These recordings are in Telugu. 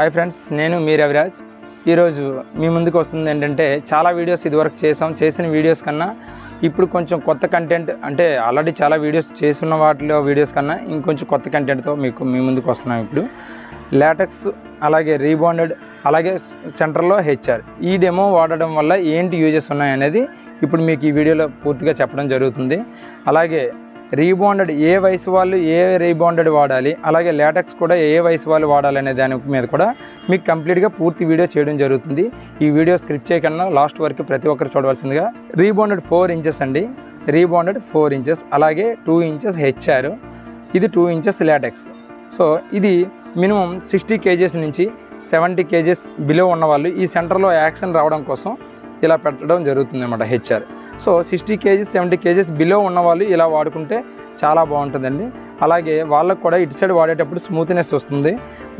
హాయ్ ఫ్రెండ్స్ నేను మీ రవిరాజ్ ఈరోజు మీ ముందుకు వస్తుంది ఏంటంటే చాలా వీడియోస్ ఇదివరకు చేసాం. చేసిన వీడియోస్ కన్నా ఇప్పుడు కొంచెం కొత్త కంటెంట్ అంటే ఆల్రెడీ చాలా వీడియోస్ చేస్తున్న వాటిలో వీడియోస్ కన్నా ఇంకొంచెం కొత్త కంటెంట్తో మీకు మీ ముందుకు వస్తున్నాం ఇప్పుడు. లాటెక్స్ అలాగే రీబాండెడ్ అలాగే సెంటర్లో హెచ్ఆర్ ఈ డెమో వాడడం వల్ల ఏంటి యూజెస్ ఉన్నాయనేది ఇప్పుడు మీకు ఈ వీడియోలో పూర్తిగా చెప్పడం జరుగుతుంది. అలాగే రీబాండెడ్ ఏ వయసు వాళ్ళు ఏ రీబాండెడ్ వాడాలి అలాగే లాటెక్స్ కూడా ఏ వయసు వాళ్ళు వాడాలి అనే దాని మీద కూడా మీకు కంప్లీట్గా పూర్తి వీడియో చేయడం జరుగుతుంది. ఈ వీడియో స్క్రిప్ట్ చేయకుండా లాస్ట్ వరకు ప్రతి ఒక్కరు చూడవలసిందిగా రీబాండెడ్ ఫోర్ ఇంచెస్ అండి. రీబాండెడ్ ఫోర్ ఇంచెస్ అలాగే టూ ఇంచెస్ హెచ్ఆర్. ఇది టూ ఇంచెస్ లాటెక్స్ సో ఇది మినిమం సిక్స్టీ కేజెస్ నుంచి సెవెంటీ కేజెస్ బిలో ఉన్నవాళ్ళు ఈ సెంటర్లో యాక్షన్ రావడం కోసం ఇలా పెట్టడం జరుగుతుంది అన్నమాట HR. So sixty kgs seventy kgs below ఉన్నవాళ్ళు ఇలా వాడుకుంటే చాలా బాగుంటుందండి. అలాగే వాళ్ళకు కూడా ఇటు సైడ్ వాడేటప్పుడు స్మూత్నెస్ వస్తుంది.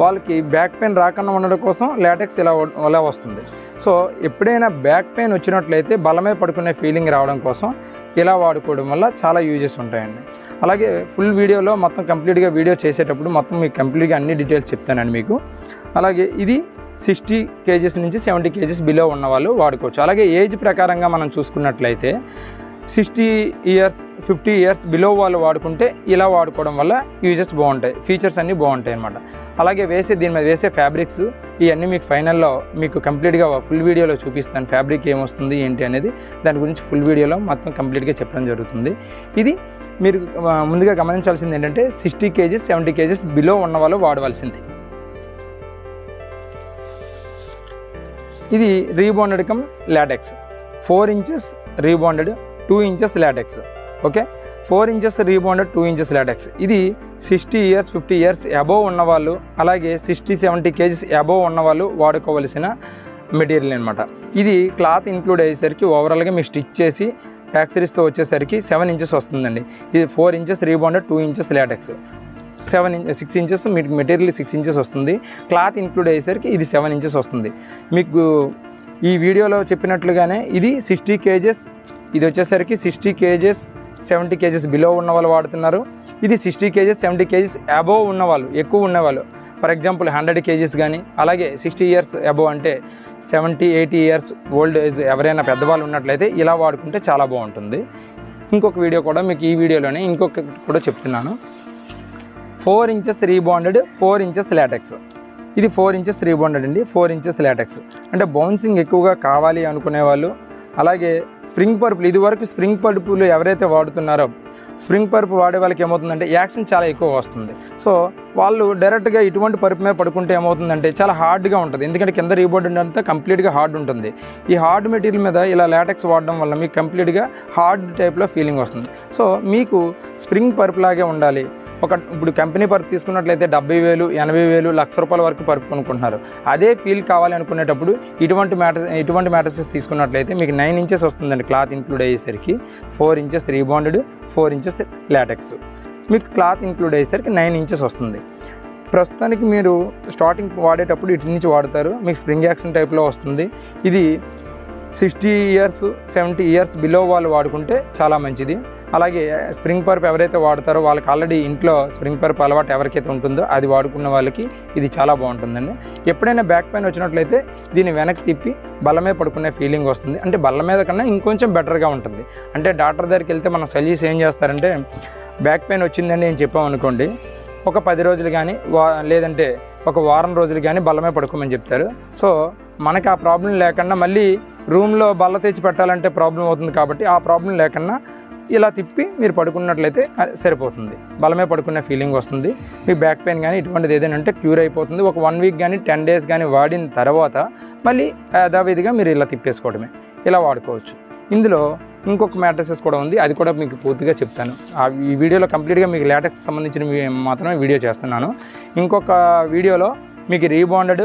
వాళ్ళకి బ్యాక్ పెయిన్ రాకుండా ఉండడం కోసం లాటెక్స్ ఇలా ఇలా వస్తుంది. సో ఎప్పుడైనా బ్యాక్ పెయిన్ వచ్చినట్లయితే బలమే పడుకునే ఫీలింగ్ రావడం కోసం ఇలా వాడుకోవడం వల్ల చాలా యూజెస్ ఉంటాయండి. అలాగే ఫుల్ వీడియోలో మొత్తం కంప్లీట్గా వీడియో చేసేటప్పుడు మొత్తం మీకు కంప్లీట్గా అన్ని డీటెయిల్స్ చెప్తానండి మీకు. అలాగే ఇది సిక్స్టీ కేజీస్ నుంచి సెవెంటీ కేజీస్ బిలో ఉన్న వాళ్ళు వాడుకోవచ్చు. అలాగే ఏజ్ ప్రకారంగా మనం చూసుకున్నట్లయితే sixty years fifty years below వాళ్ళు వాడుకుంటే ఇలా వాడుకోవడం వల్ల యూజెస్ బాగుంటాయి. ఫీచర్స్ అన్నీ బాగుంటాయి అన్నమాట. అలాగే వేసే దీని మీద వేసే ఫ్యాబ్రిక్స్ ఇవన్నీ మీకు ఫైనల్లో మీకు కంప్లీట్గా ఫుల్ వీడియోలో చూపిస్తాను. ఫ్యాబ్రిక్ ఏమొస్తుంది ఏంటి అనేది దాని గురించి ఫుల్ వీడియోలో మొత్తం కంప్లీట్గా చెప్పడం జరుగుతుంది. ఇది మీరు ముందుగా గమనించాల్సింది ఏంటంటే sixty kgs seventy kgs below ఉన్న వాళ్ళు వాడవలసింది. ఇది rebonded cum latex. Four inches rebonded two inches latex. Okay? Four inches rebonded two inches latex. ఇది sixty years fifty years above ఉన్నవాళ్ళు అలాగే సిక్స్టీ సెవెంటీ కేజీస్ అబోవ్ ఉన్నవాళ్ళు వాడుకోవలసిన మెటీరియల్ అనమాట ఇది క్లాత్ ఇంక్లూడ్ అయ్యేసరికి ఓవరాల్గా మీరు స్టిచ్ చేసి యాక్సరీస్తో వచ్చేసరికి సెవెన్ ఇంచెస్ వస్తుందండి. ఇది four inches rebonded two inches latex. Seven inch six inches మీకు మెటీరియల్ సిక్స్ ఇంచెస్ వస్తుంది. క్లాత్ ఇంక్లూడ్ అయ్యేసరికి ఇది సెవెన్ ఇంచెస్ వస్తుంది. మీకు ఈ వీడియోలో చెప్పినట్లుగానే ఇది సిక్స్టీ కేజెస్ ఇది వచ్చేసరికి sixty kgs seventy kgs below ఉన్న వాళ్ళు వాడుతున్నారు. ఇది sixty kgs seventy kgs above ఉన్నవాళ్ళు ఎక్కువ ఉన్నవాళ్ళు ఫర్ ఎగ్జాంపుల్ హండ్రెడ్ కేజీస్ కానీ అలాగే సిక్స్టీ ఇయర్స్ అబోవ్ అంటే seventy eighty years old age ఎవరైనా పెద్దవాళ్ళు ఉన్నట్లయితే ఇలా వాడుకుంటే చాలా బాగుంటుంది. ఇంకొక వీడియో కూడా మీకు ఈ వీడియోలోనే ఇంకొక కూడా చెప్తున్నాను. Four inches rebonded four inches latex ఇది ఫోర్ ఇంచెస్ రీబాండెడ్ అండి ఫోర్ ఇంచెస్ లాటెక్స్ అంటే బౌన్సింగ్ ఎక్కువగా కావాలి అనుకునే వాళ్ళు అలాగే స్ప్రింగ్ పరుపులు ఇదివరకు స్ప్రింగ్ పరుపులు ఎవరైతే వాడుతున్నారో స్ప్రింగ్ పరుపు వాడే వాళ్ళకి ఏమవుతుందంటే యాక్షన్ చాలా ఎక్కువ వస్తుంది. సో వాళ్ళు డైరెక్ట్గా ఇటువంటి పరుపు మీద పడుకుంటే ఏమవుతుందంటే చాలా హార్డ్గా ఉంటుంది. ఎందుకంటే కింద రీబోర్డ్ అంతా కంప్లీట్గా హార్డ్ ఉంటుంది. ఈ హార్డ్ మెటీరియల్ మీద ఇలా లాటెక్స్ వాడడం వల్ల మీకు కంప్లీట్గా హార్డ్ టైప్లో ఫీలింగ్ వస్తుంది. సో మీకు స్ప్రింగ్ పరుపు లాగే ఉండాలి. ఒక ఇప్పుడు కంపెనీ పరుపు తీసుకున్నట్లయితే డెబ్బై వేలు ఎనభై వేలు లక్ష రూపాయల వరకు పరుపు కొనుక్కుంటున్నారు. అదే ఫీల్ కావాలి అనుకునేటప్పుడు ఇటువంటి మ్యాటర్ ఇటువంటి మ్యాట్రసెస్ తీసుకున్నట్లయితే మీకు నైన్ ఇంచెస్ వస్తుందండి క్లాత్ ఇంక్లూడ్ అయ్యేసరికి. Four inches rebonded four inches latex. మీకు క్లాత్ ఇంక్లూడ్ అయ్యేసరికి నైన్ ఇంచెస్ వస్తుంది. ప్రస్తుతానికి మీరు స్టార్టింగ్ వాడేటప్పుడు ఇటు నుంచి వాడతారు. మీకు స్ప్రింగ్ యాక్షన్ టైప్లో వస్తుంది. ఇది sixty years seventy years below వాళ్ళు వాడుకుంటే చాలా మంచిది. అలాగే స్ప్రింగ్ పర్ప్ ఎవరైతే వాడతారో వాళ్ళకి ఆల్రెడీ ఇంట్లో స్ప్రింగ్ పర్ప్ అలవాటు ఎవరికైతే ఉంటుందో అది వాడుకున్న వాళ్ళకి ఇది చాలా బాగుంటుందండి. ఎప్పుడైనా బ్యాక్ పెయిన్ వచ్చినట్లయితే దీన్ని వెనక్కి తిప్పి బలమే పడుకునే ఫీలింగ్ వస్తుంది. అంటే బల్ల మీద కన్నా ఇంకొంచెం బెటర్గా ఉంటుంది. అంటే డాక్టర్ దగ్గరికి వెళ్తే మనం సజెస్ట్ ఏం చేస్తారంటే బ్యాక్ పెయిన్ వచ్చిందని నేను చెప్పామనుకోండి ఒక పది రోజులు కానీ వా లేదంటే ఒక వారం రోజులు కానీ బల్లమే పడుకోమని చెప్తారు. సో మనకి ఆ ప్రాబ్లం లేకుండా మళ్ళీ రూమ్లో బల్ల తెచ్చి పెట్టాలంటే ప్రాబ్లం అవుతుంది కాబట్టి ఆ ప్రాబ్లం లేకుండా ఇలా తిప్పి మీరు పడుకున్నట్లయితే సరిపోతుంది. బలమే పడుకునే ఫీలింగ్ వస్తుంది. మీ బ్యాక్ పెయిన్ కానీ ఇటువంటిది ఏదైనా అంటే క్యూర్ అయిపోతుంది. ఒక వన్ వీక్ కానీ టెన్ డేస్ కానీ వాడిన తర్వాత మళ్ళీ యథావిధిగా మీరు ఇలా తిప్పేసుకోవడమే. ఇలా వాడుకోవచ్చు. ఇందులో ఇంకొక మ్యాట్రసెస్ కూడా ఉంది. అది కూడా మీకు పూర్తిగా చెప్తాను. ఆ ఈ వీడియోలో కంప్లీట్గా మీకు లేటెక్స్ సంబంధించిన మాత్రమే వీడియో చేస్తున్నాను. ఇంకొక వీడియోలో మీకు రీబాండెడ్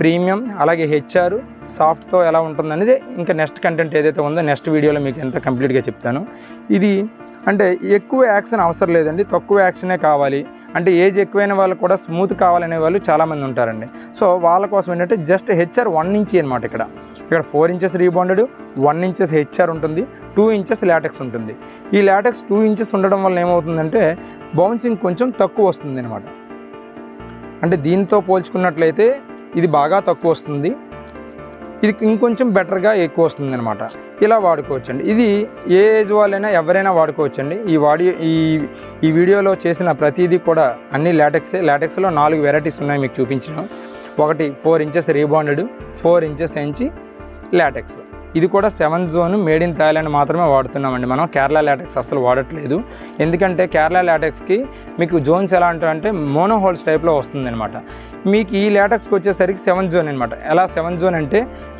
ప్రీమియం అలాగే హెచ్ఆర్ సాఫ్ట్తో ఎలా ఉంటుందనేది ఇంకా నెక్స్ట్ కంటెంట్ ఏదైతే ఉందో నెక్స్ట్ వీడియోలో మీకు ఎంత కంప్లీట్గా చెప్తాను. ఇది అంటే ఎక్కువ యాక్షన్ అవసరం లేదండి తక్కువ యాక్షనే కావాలి. అంటే ఏజ్ ఎక్కువైన వాళ్ళు కూడా స్మూత్ కావాలనే వాళ్ళు చాలామంది ఉంటారండి. సో వాళ్ళ కోసం ఏంటంటే జస్ట్ హెచ్ఆర్ వన్ ఇంచ్ అనమాట ఇక్కడ. ఇక్కడ four inches rebonded one inches HR ఉంటుంది టూ ఇంచెస్ లాటెక్స్ ఉంటుంది. ఈ లాటెక్స్ టూ ఇంచెస్ ఉండడం వల్ల ఏమవుతుందంటే బౌన్సింగ్ కొంచెం తక్కువ వస్తుంది అనమాట అంటే దీంతో పోల్చుకున్నట్లయితే ఇది బాగా తక్కువ వస్తుంది. ఇది ఇంకొంచెం బెటర్గా ఎక్కువ వస్తుంది అనమాట ఇలా వాడుకోవచ్చండి. ఇది ఏ ఏజ్ వాళ్ళైనా ఎవరైనా వాడుకోవచ్చండి. ఈ వాడి ఈ ఈ వీడియోలో చేసిన ప్రతిదీ కూడా అన్ని లాటెక్సే లాటెక్స్లో నాలుగు వెరైటీస్ ఉన్నాయి మీకు చూపించిన. ఒకటి four inches rebonded four inches ఎంచి లాటెక్స్. ఇది కూడా seven zone made in Thailand మాత్రమే వాడుతున్నామండి మనం. కేరళ లాటెక్స్ అసలు వాడట్లేదు. ఎందుకంటే కేరళ లాటెక్స్కి మీకు జోన్స్ ఎలా అంటే మోనో హోల్స్ టైప్లో వస్తుంది అనమాట మీకు ఈ లేటెక్స్కి వచ్చేసరికి సెవెన్ జోన్ అనమాట ఎలా సెవెన్ జోన్ అంటే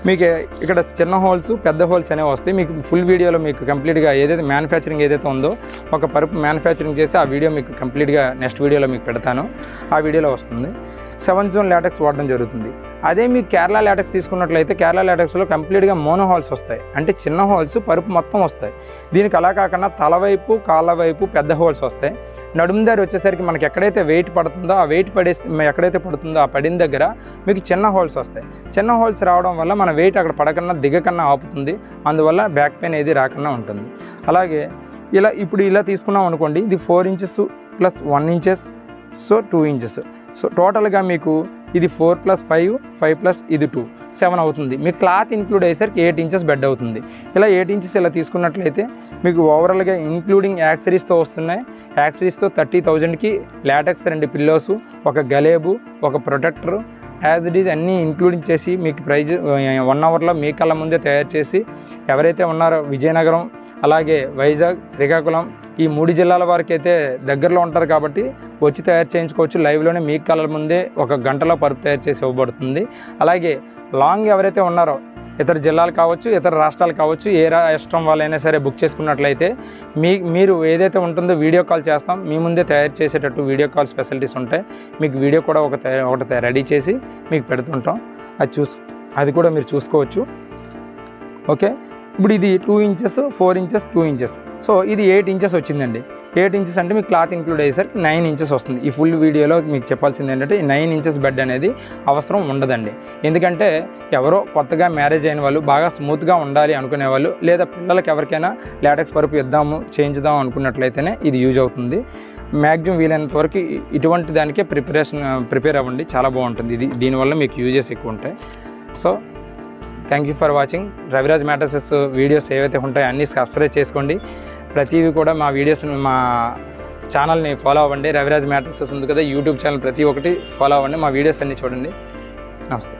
మీకు ఇక్కడ చిన్న హోల్స్ పెద్ద హోల్స్ అనేవి వస్తాయి. మీకు ఫుల్ వీడియోలో మీకు కంప్లీట్గా ఏదైతే మ్యానుఫ్యాక్చరింగ్ ఏదైతే ఉందో ఒక పరుపు మ్యానుఫ్యాక్చరింగ్ చేసి ఆ వీడియో మీకు కంప్లీట్గా నెక్స్ట్ వీడియోలో మీకు పెడతాను. ఆ వీడియోలో వస్తుంది. సెవెన్ జోన్ లాటెక్స్ వాడడం జరుగుతుంది. అదే మీకు కేరళ లాటెక్స్ తీసుకున్నట్లయితే కేరళ లాటెక్స్లో కంప్లీట్గా మోనో హాల్స్ వస్తాయి. అంటే చిన్న హోల్స్ పరుపు మొత్తం వస్తాయి. దీనికి అలా కాకుండా తలవైపు కాళ్ళ వైపు పెద్ద హోల్స్ వస్తాయి. నడుము దారి వచ్చేసరికి మనకి ఎక్కడైతే వెయిట్ పడుతుందో ఆ వెయిట్ పడే ఎక్కడైతే పడుతుందో ఆ పడిన దగ్గర మీకు చిన్న హోల్స్ వస్తాయి. చిన్న హోల్స్ రావడం వల్ల మన వెయిట్ అక్కడ పడకన్నా దిగకన్నా ఆపుతుంది. అందువల్ల బ్యాక్ పెయిన్ ఏది రాకుండా ఉంటుంది. అలాగే ఇలా ఇప్పుడు ఇలా తీసుకున్నాం అనుకోండి ఇది four inches plus one inches so two inches. So టోటల్గా మీకు ఇది four plus five five plus ఇది టూ సెవెన్ అవుతుంది. మీ క్లాత్ ఇంక్లూడ్ అయ్యేసరికి ఎయిట్ ఇంచెస్ బెడ్ అవుతుంది. ఇలా ఎయిట్ ఇంచెస్ ఇలా తీసుకున్నట్లయితే మీకు ఓవరాల్గా ఇంక్లూడింగ్ యాక్సరీస్తో వస్తున్నాయి. యాక్సరీస్తో థర్టీ థౌజండ్కి లాటెక్స్ రెండు పిల్లోస్ ఒక గలేబు ఒక ప్రొటెక్టర్. యాజ్ ఇట్ ఈజ్ అన్నీ ఇంక్లూడింగ్ చేసి మీకు ప్రైజ్ వన్ అవర్లో మీ కళ్ళ ముందే తయారు చేసి ఎవరైతే ఉన్నారో విజయనగరం అలాగే వైజాగ్ శ్రీకాకుళం ఈ మూడు జిల్లాల వారికి అయితే దగ్గరలో ఉంటారు కాబట్టి వచ్చి తయారు చేయించుకోవచ్చు. లైవ్లోనే మీ కలర్ ముందే ఒక గంటలో పరుపు తయారు చేసి ఇవ్వబడుతుంది. అలాగే లాంగ్ ఎవరైతే ఉన్నారో ఇతర జిల్లాలు కావచ్చు ఇతర రాష్ట్రాలు కావచ్చు ఏ రాష్ట్రం వాళ్ళైనా సరే బుక్ చేసుకున్నట్లయితే మీ మీరు ఏదైతే ఉంటుందో వీడియో కాల్ చేస్తాం. మీ ముందే తయారు చేసేటట్టు వీడియో కాల్ ఫెసిలిటీస్ ఉంటాయి. మీకు వీడియో కూడా ఒక ఒకటి రెడీ చేసి మీకు పెడుతుంటాం. అది చూసు అది కూడా మీరు చూసుకోవచ్చు. ఓకే? ఇప్పుడు ఇది two inches four inches two inches so ఇది ఎయిట్ ఇంచెస్ వచ్చిందండి. ఎయిట్ ఇంచెస్ అంటే మీకు క్లాత్ ఇంక్లూడ్ అయ్యేసరికి నైన్ ఇంచెస్ వస్తుంది. ఈ ఫుల్ వీడియోలో మీకు చెప్పాల్సింది ఏంటంటే నైన్ ఇంచెస్ బెడ్ అనేది అవసరం ఉండదండి. ఎందుకంటే ఎవరో కొత్తగా మ్యారేజ్ అయిన వాళ్ళు బాగా స్మూత్గా ఉండాలి అనుకునే వాళ్ళు లేదా పిల్లలకి ఎవరికైనా లాటెక్స్ పరుపు ఇద్దాము చేయించుదాం అనుకున్నట్లయితేనే ఇది యూజ్ అవుతుంది. మ్యాక్సిమం వీలైనంత వరకు ఇటువంటి దానికే ప్రిపరేషన్ ప్రిపేర్ అవ్వండి. చాలా బాగుంటుంది. ఇది దీనివల్ల మీకు యూజెస్ ఎక్కువ ఉంటాయి. So thank you for watching Raviraj mattresses videos ఏవైతే ఉంటాయో అన్నీ సబ్స్క్రైబ్ చేసుకోండి. ప్రతివి కూడా మా వీడియోస్ని మా ఛానల్ని ఫాలో అవ్వండి. రవిరాజ్ మ్యాటర్సెస్ ఉంది కదా యూట్యూబ్ ఛానల్ ప్రతి ఒక్కటి ఫాలో అవ్వండి. మా వీడియోస్ అన్నీ చూడండి. నమస్తే.